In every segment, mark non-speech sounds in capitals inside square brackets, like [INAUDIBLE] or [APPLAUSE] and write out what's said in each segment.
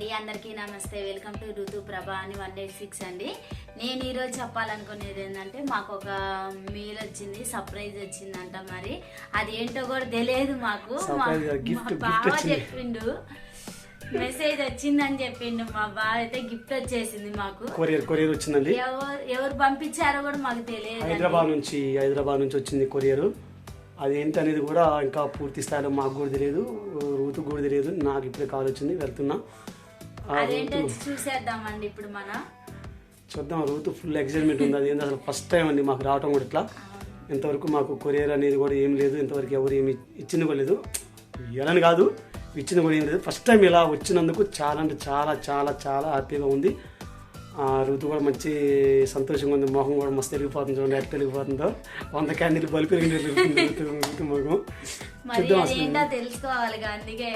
అండి. అందరికీ నమస్తే. వెల్కమ్ టు ఋతు ప్రభా అని వన్ ఎయిట్ సిక్స్ అండి. నేను ఈరోజు చెప్పాలనుకునేది ఏంటంటే మాకు ఒక మెయిల్ వచ్చింది సర్ప్రైజ్ వచ్చిందంట మరి. అది ఏంటో కూడా తెలియదు మాకు. వచ్చింది. చెప్పిండు. మెసేజ్ వచ్చిందని చెప్పిండు. మా బావ అయితే గిఫ్ట్ వచ్చేసింది మాకు. కొరియర్ కొరియర్ వచ్చిందండి. ఎవరు ఎవరు పంపించారో కూడా మాకు తెలియదు హైదరాబాద్ నుంచి హైదరాబాద్ నుంచి వచ్చింది కొరియర్. అది ఏంటి అనేది కూడా ఇంకా పూర్తి స్థాయిలో మాకు కూడా తెలియదు రూతు కూడా తెలియదు. నాకు ఇప్పుడే కాల్ వచ్చింది వెళ్తున్నా. అదేంటో రూతు. చూసేద్దామండి ఇప్పుడు మనం చూద్దాం రూతు ఫుల్ ఎక్సైట్మెంట్ ఉంది. అది అసలు ఫస్ట్ టైం అండి మాకు రావటం కూడా ఇట్లా. ఇంతవరకు మాకు కొరియర్ అనేది కూడా ఏం లేదు. ఇంతవరకు ఎవరు ఏమి ఇచ్చింది కూడా లేదు. ఇవ్వాలని కాదు ఇచ్చింది కూడా ఏం లేదు. ఫస్ట్ టైం ఇలా వచ్చినందుకు చాలా అంటే చాలా చాలా చాలా హ్యాపీగా ఉంది. ఆ ఋతు కూడా మంచి సంతోషంగా ఉంది. మొహం కూడా మస్తు వెలిగిపోతుంది చూడండి ఎట్లా వెలిగిపోతుందో వంద క్యాండిల్ బల్బు మొహం. చూద్దాం తెలుసుకోవాలి అందుకే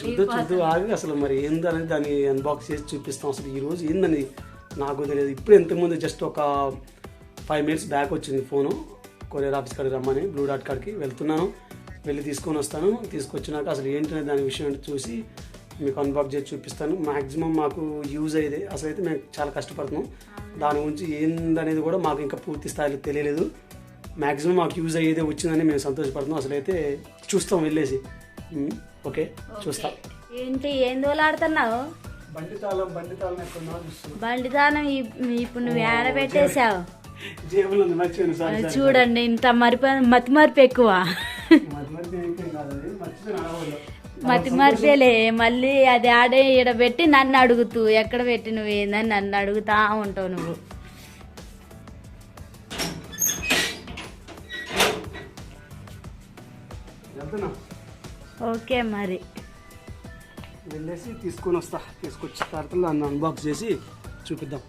చూద్దాం చూద్దాం ఆగి. అసలు మరి ఏందనేది దాన్ని అన్బాక్స్ చేసి చూపిస్తాం. అసలు ఈ రోజు ఏందని నాకు తెలియదు. ఇప్పుడు ఇంతకుముందు జస్ట్ ఒక ఫైవ్ మినిట్స్ బ్యాక్ వచ్చింది ఫోను. కొరియర్ ఆఫీస్ కాడికి రమ్మని బ్లూ డాట్ కాడికి వెళ్తున్నాను. వెళ్ళి తీసుకొని వస్తాను. తీసుకొచ్చినాక అసలు ఏంటనే దాని విషయం చూసి మీకు అన్బాక్స్ చేసి చూపిస్తాను. మ్యాక్సిమం మాకు యూజ్ అయ్యేది అసలు అయితే మేము చాలా కష్టపడుతున్నాం. దాని గురించి ఏందనేది కూడా మాకు ఇంకా పూర్తి స్థాయిలో తెలియలేదు. మ్యాక్సిమం మాకు యూజ్ అయ్యేదే వచ్చిందని మేము సంతోషపడుతున్నాం. అసలు అయితే చూస్తాం వెళ్ళేసి. ఓకే చూస్తాం. ఏంటి ఏం దోలాడుతున్నావు? బండి తాళం బండి తాళం ఎక్కడ చూస్తున్నాం. బండిదానం ఇప్పుడు నువ్వు ఏడ పెట్టేశావు? జేబులో ఉంది మర్చిపోయాను సారీ అది చూడండి ఇంత మరిపి మతి మరిపి ఎక్కువ. మతి మరిపేలే మళ్ళీ అది ఆడే ఈడ పెట్టి నన్ను అడుగుతూ ఎక్కడ పెట్టి నువ్వు ఏందని నన్ను అడుగుతా ఉంటావు నువ్వు. వెళ్తున్నా. ఓకే మరి. వెళ్ళేసి తీసుకొని వస్తా. తీసుకొచ్చి తర్వాత దాన్ని అన్బాక్స్ చేసి చూపిద్దాం.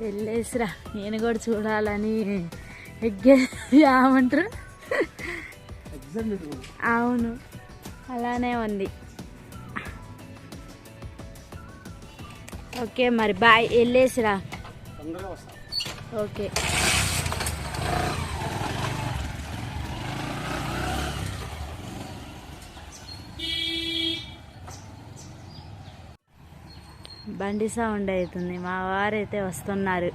వెళ్ళేసిరా. నేను కూడా చూడాలని ఎగ్గే ఏమంటారు? ఎగ్జాక్ట్ అవును. అలానే ఉంది. ఓకే మరి బాయ్. వెళ్ళేసిరా. ఓకే. బండి సౌండ్ అవుతుంది మా వారైతే వస్తున్నారు.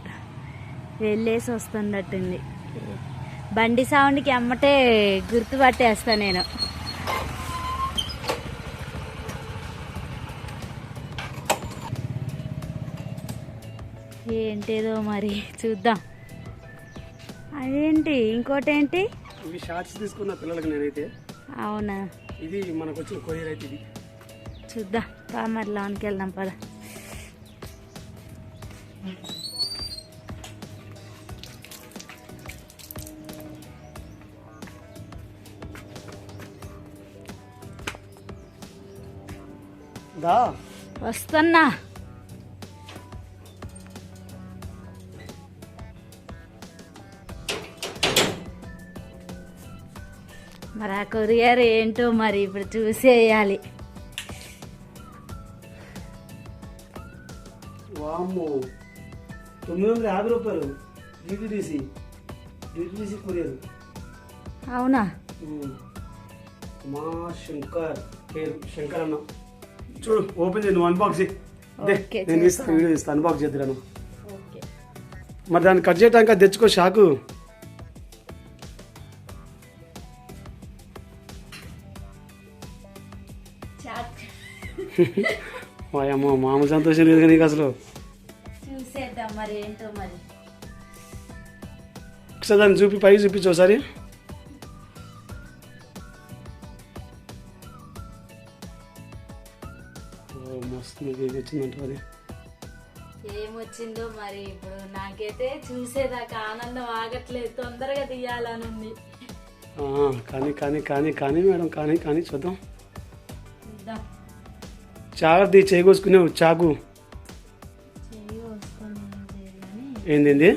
వెళ్ళేసి వస్తున్నట్టుంది. బండి సౌండ్కి అమ్మటే గుర్తుపట్టేస్తా నేను. ఏంటేదో మరి చూద్దాం. అదేంటి? ఇంకోటి ఏంటి ఇవి షార్ట్స్ తీసుకున్న పిల్లలకి నేనైతే. అవునా? ఇది మనకు వచ్చిన కొరియర్ అయితే ఇది. చూద్దాం. పా మరి లోనికి వెళ్దాం పద. దా. వస్తున్నా. మరి ఆ కొరియర్ ఏంటో మరి ఇప్పుడు చూసేయాలి. వామ్మో. తొమ్మిది వందల యాభై రూపాయలు డిటిడిసి డిటిడిసి కొరియర్. అవునా. మా శంకర్ పేరు శంకర్ అన్న చూడు ఓపెన్ చేయి నువ్వు అన్బాక్స్ చేయి. నేను. ఇస్తాను వీడియో ఇస్తాను అన్బాక్స్ చేద్దాను మరి దాన్ని కట్ అది తెచ్చుకో షాకు. చాక్ వాయమ్మ [LAUGHS] మామూలు సంతోషం లేదు నీకు అసలు. మరి ఏంటో మరి? ఒకసారి దాన్ని చూపి పైకి చూపించు ఒకసారి. మస్తు అది ఏమొచ్చిందో మరి ఇప్పుడు? నాకైతే చూసేదాకా ఆనందం ఆగట్లేదు. తొందరగా తీయాలని ఉంది కానీ కానీ కానీ కానీ మేడం కానీ కానీ చూద్దాం. చూద్దాం జాగ్రత్త చేయకోసుకునేవు చాకు. ఏంది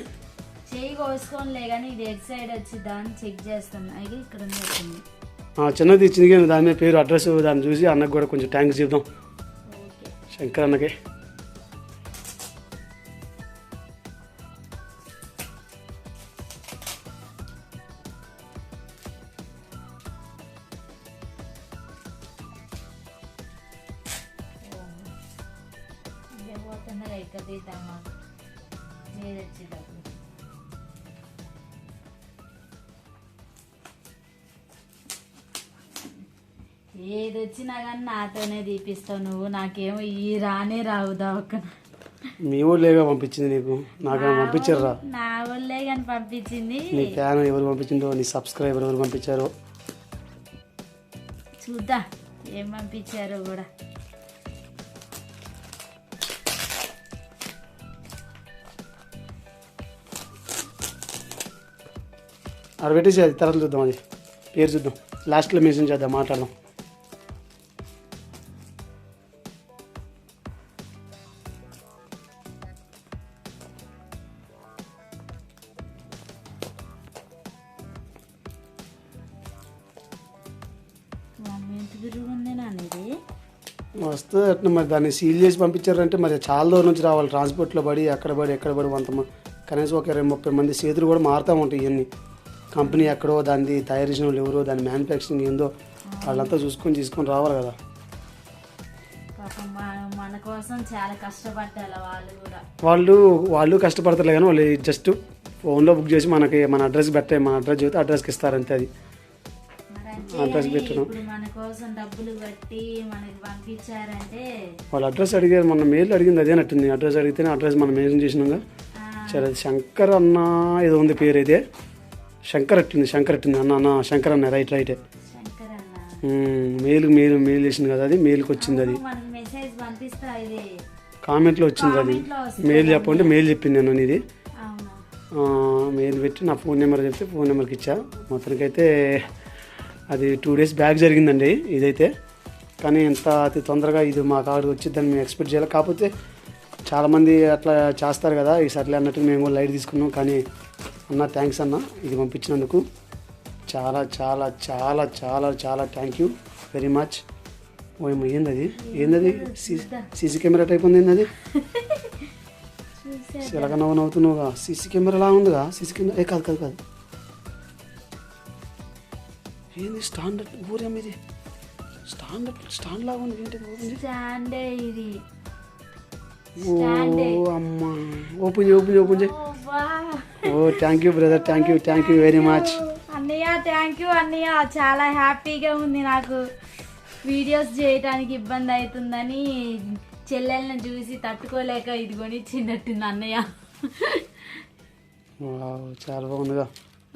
చేయి కోసుకోనిలే కానీ ఇది ఎగ్ సైడ్ వచ్చి దాన్ని చెక్ చేస్తాను అయితే ఇక్కడ ఉంది చిన్నది ఇచ్చింది కానీ దాని మీద పేరు అడ్రస్ దాన్ని చూసి అన్నకు కూడా కొంచెం థ్యాంక్స్ చెప్దాం. శంకర్ అన్నకే. Dia. వచ్చేటప్పుడు ఏది వచ్చినా కానీ నాతోనే తీపిస్తావు నువ్వు. నాకేమో ఈ రానే రావు దవక్కన మీ ఊళ్ళేగా పంపించింది నీకు? నాకు పంపించారా నా వల్లే కానీ పంపించింది. నీ ఫ్యాన్ ఎవరు పంపించిందో నీ సబ్స్క్రైబర్ ఎవరు పంపించారో? చూద్దా. ఏం పంపించారో కూడా. అక్కడ పెట్టేసి అది తర్వాత చూద్దాం అది. పేరు చూద్దాం. లాస్ట్లో మెన్షన్ చేద్దాం మాట్లాడదాం. మమ్మీ ఎంత తిరుగుంది నాన్నది? వస్తే అట్లా మరి దాన్ని సీల్ చేసి పంపించారంటే మరి చాలా దూరం నుంచి రావాలి. ట్రాన్స్పోర్ట్లో పడి ఎక్కడ పడి ఎక్కడ పడి మ- కనీసం ఒక ఇరవై ముప్పై మంది చేతులు కూడా మారుతూ ఉంటాయి ఇవన్నీ. కంపెనీ ఎక్కడో దాన్ని తయారు చేసిన వాళ్ళు ఎవరో దాని మ్యానుఫ్యాక్చరింగ్ ఏందో వాళ్ళంతా చూసుకొని తీసుకొని రావాలి కదా. పాపం మా- మన కోసం చాలా కష్టపడ్డారు వాళ్ళు కూడా. వాళ్ళు వాళ్ళు కష్టపడతారు కానీ వాళ్ళు జస్ట్ ఫోన్లో బుక్ చేసి మనకి మన అడ్రస్ పెట్టే మన అడ్రస్ చెబితే అడ్రస్కి ఇస్తారు అంతే అది. అడ్రస్ పెట్టడం. ఇప్పుడు మన కోసం డబ్బులు కట్టి మనకి పంపించారంటే వాళ్ళ అడ్రస్ అడిగారు మన మెయిల్ అడిగింది అదేనట్టుంది అడ్రస్ అడిగితేనే అడ్రస్ మనం మెన్షన్ చేసినాగా. సరే అది శంకర్ అన్న ఏదో ఉంది పేరు అయితే. శంకర్ అట్టింది శంకర్ అట్టింది అన్న అన్న శంకర్ అన్న రైట్. రైటే మెయిల్ మెయిల్ మెయిల్ చేసింది కదా అది మెయిల్కి వచ్చింది అది. కామెంట్లో వచ్చింది అది. మెయిల్ చెప్పంటే మెయిల్ చెప్పింది నేను ఇది మెయిల్ పెట్టి నా ఫోన్ నెంబర్ చెప్తే ఫోన్ నెంబర్కి ఇచ్చా. మొత్తానికైతే అది టూ డేస్ బ్యాక్ జరిగిందండి ఇదైతే. కానీ ఇంత అతి తొందరగా ఇది మా కాడికి వచ్చిందని మేము ఎక్స్పెక్ట్ చేయాలి. కాకపోతే చాలామంది అట్లా చేస్తారు కదా. ఈ సర్లే అన్నట్టు మేము కూడా లైట్ తీసుకున్నాం. కానీ అన్న థ్యాంక్స్ అన్న. ఇది పంపించినందుకు చాలా చాలా చాలా చాలా చాలా థ్యాంక్ యూ వెరీ మచ్ ఓ ఏమో ఏంది అది? ఏందది సీసీ కెమెరా టైప్ ఉంది ఏంది ఎలాగ నవ్వు నవ్వుతున్నావుగా? సీసీ కెమెరా లా ఉందిగా? సీసీ కెమెరా ఏ కాదు కాదు కాదు. ఏంది స్టాండ్ ఊరే మీది స్టాండ్ స్టాండ్ లాగా ఉంది ఏంటి. స్టాండే ఇది? ఓ అమ్మా. ఓపెన్ చేయి ఓపెన్ చేయి ఓపెన్ చేయి. ఓ thank you brother thank you thank you very much అన్నయ్య థ్యాంక్ యూ అన్నయ్య. చాలా హ్యాపీగా ఉంది నాకు వీడియోస్ చేయడానికి ఇబ్బంది అవుతుందని చెల్లెల్ని చూసి తట్టుకోలేక ఇది కొనిచ్చినట్టుంది అన్నయ్య. చాలా బాగుందిగా.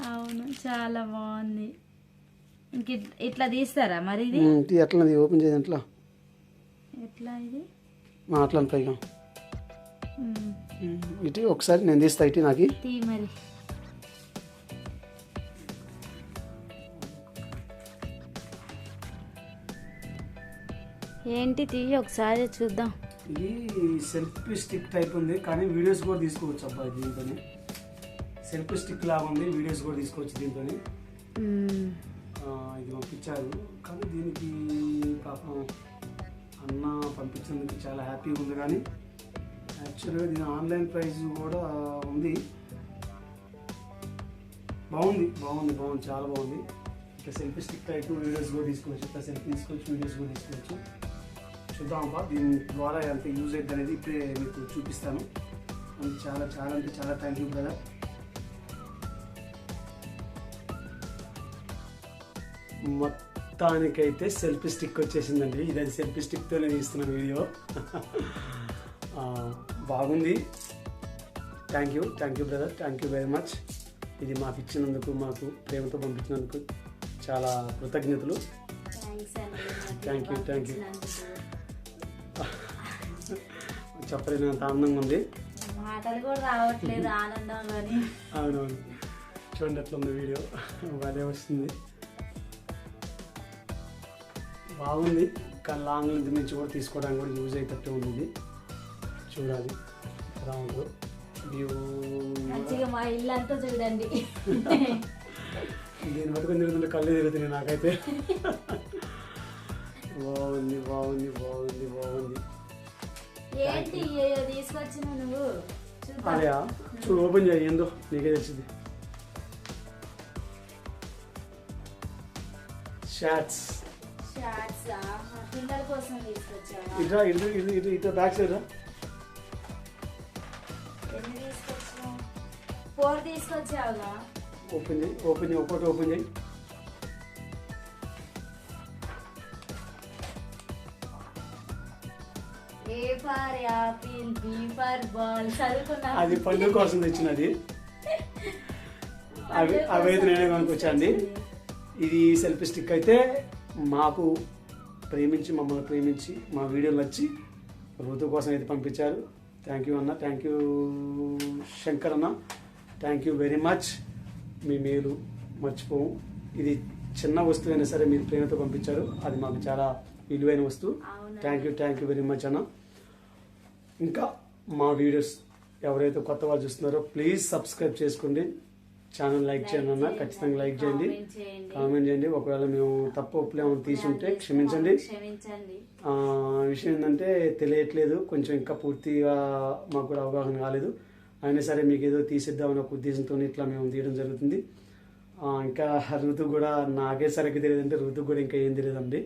అవును చాలా బాగుంది. ఇంక ఇట్- ఇట్లా తీస్తారా మరి ఇది? ఎట్లా ఉంది ఓపెన్ చేయదు ఎట్లా ఎట్లా ఇది? అట్లా పైగా. ఉమ్, ఇటు ఒకసారి నేను తీస్తా ఇటు నాకు. ఏంటి తీ ఒకసారి చూద్దాం. ఇది సెల్ఫీ స్టిక్ టైప్ ఉంది కానీ వీడియోస్ కూడా తీసుకోవచ్చు అబ్బాయి దీంతో సెల్ఫీ స్టిక్ లాగా ఉంది వీడియోస్ కూడా తీసుకోవచ్చు దీంతో ఇది పంపించారు కానీ దీనికి పాపం అన్న పంపించినందుకు చాలా హ్యాపీగా ఉంది కానీ యాక్చువల్గా దీని ఆన్లైన్ ప్రైస్ కూడా ఉంది. బాగుంది బాగుంది బాగుంది చాలా బాగుంది. ఇట్లా సెల్ఫీ స్టిక్ టైప్ వీడియోస్ కూడా తీసుకోవచ్చు. ఇట్లా సెల్ఫీ తీసుకోవచ్చు వీడియోస్ కూడా తీసుకోవచ్చు. చూద్దాం దీని ద్వారా ఎంత యూజ్ అవుతుంది అనేది ఇప్పుడే మీకు చూపిస్తాను. అది చాలా చాలా అంటే చాలా థ్యాంక్ యూ బ్రదర్ మొత్తానికైతే సెల్ఫీ స్టిక్ వచ్చేసిందండి. ఇది అది సెల్ఫీ స్టిక్తోనే తీస్తున్నాను వీడియో. [LAUGHS] బాగుంది. Thank you thank you brother thank you very much ఇది మాకు ఇచ్చినందుకు మాకు ప్రేమతో పంపించినందుకు చాలా కృతజ్ఞతలు. You, thank you. పంపించినందుకు. చెప్పలేనంత ఆనందంగా ఉంది. అవునవును. చూడండి ఎట్లా ఉంది వీడియో. బాగా వస్తుంది. బాగుంది కానీ లాంగ్ నుంచి కూడా తీసుకోవడానికి కూడా యూజ్ అయ్యేటట్టు ఉంది చూడాలి. ఎలా ఉందో మంచిగా మా ఇల్లు అంతా చూడండి. కళ్ళు తిరుగుతున్నాయి నాకైతే. బాగుంది బాగుంది బాగుంది బాగుంది. ఏంటి ఏయో తీసుకొచ్చిన నువ్వు? చూద్దాం. అదే చూడు ఓపెన్ చేయి ఏందో నీకే తెలిసింది. షార్ట్స్ షార్ట్స్ ఆ, పిల్లల కోసం తీసుకొచ్చావా? ఇట్లా ఇటు ఇటు ఇటు ఇటు బ్యాక్ సైడ్ రా. ఎన్ని తీసుకొచ్చావు ఫోర్ తీసుకొచ్చావుగా ఓపెన్ చేయి ఓపెన్ చేయి. ఒక్కొక్కటి ఓపెన్ అది పండుగ కోసం తెచ్చినది. అవి అవైతే నేనే కొనుక్కొచ్చాండి. ఇది సెల్ఫీ స్టిక్ అయితే మాకు ప్రేమించి మమ్మల్ని ప్రేమించి మా వీడియోలు నచ్చి ఋతు కోసం అయితే పంపించారు. థ్యాంక్ యూ అన్న థ్యాంక్ యూ శంకర్ అన్న థ్యాంక్ యూ వెరీ మచ్ మీ మేలు మర్చిపోము ఇది చిన్న వస్తువు అయినా సరే మీరు ప్రేమతో పంపించారు. అది మాకు చాలా విలువైన వస్తువు. Thank you thank you very much అన్న ఇంకా మా వీడియోస్ ఎవరైతే కొత్త వాళ్ళు చూస్తున్నారో ప్లీజ్ సబ్స్క్రైబ్ చేసుకోండి. ఛానల్ లైక్ చేయండి అన్న. ఖచ్చితంగా లైక్ చేయండి. కామెంట్ చేయండి. ఒకవేళ మేము తప్పు ఒప్పులు ఏమైనా తీసుంటే క్షమించండి. విషయం ఏంటంటే తెలియట్లేదు. కొంచెం ఇంకా పూర్తిగా మాకు కూడా అవగాహన కాలేదు. అయినా సరే మీకు ఏదో తీసిద్దామని ఒక ఉద్దేశంతో ఇట్లా మేము తీయడం జరుగుతుంది. ఆ, ఇంకా ఋతు కూడా నాకే సరిగ్గా తెలియదు అంటే ఋతు కూడా ఇంకా ఏం తెలియదండి.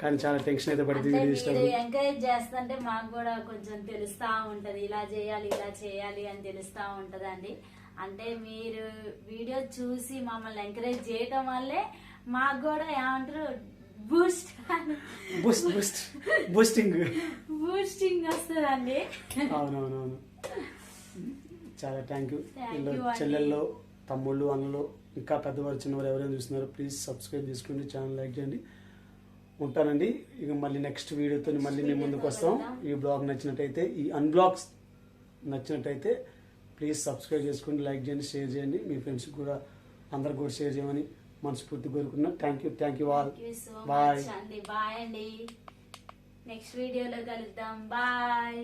కానీ చాలా టెన్షన్ అయితే పడుతుంది ఎంకరేజ్ చేస్తుంటే మాకు కూడా కొంచెం తెలుస్తా ఉంటది. ఇలా చేయాలి ఇలా చేయాలి అని తెలుస్తా ఉంటదండి. అంటే మీరు వీడియో చూసి మమ్మల్ని ఎంకరేజ్ చేయటం వల్లే మాకు కూడా ఏమంటారు boost boost boost. Boosting. Boosting వస్తుందండి. అవునవునవును. చాలా థ్యాంక్ యూ. చెల్లెళ్ళు తమ్ముళ్ళు అన్నలు ఇంకా పెద్దవారు చిన్నవారు ఎవరైనా చూస్తున్నారో ప్లీజ్ సబ్స్క్రైబ్ చేసుకోండి ఛానల్ లైక్ చేయండి. ఉంటానండి. ఇక మళ్ళీ నెక్స్ట్ వీడియోతో మళ్ళీ మేము ముందుకు వస్తాం. ఈ బ్లాగ్ నచ్చినట్టయితే ఈ అన్బ్లాగ్స్ నచ్చినట్టయితే ప్లీజ్ సబ్స్క్రైబ్ చేసుకోండి లైక్ చేయండి షేర్ చేయండి. మీ ఫ్రెండ్స్కి కూడా అందరికి కూడా షేర్ చేయమని మనస్ఫూర్తి కోరుకున్నా thank you thank you all bye అండి బాయ్ అండి నెక్స్ట్ వీడియోలో కలుద్దాం. బాయ్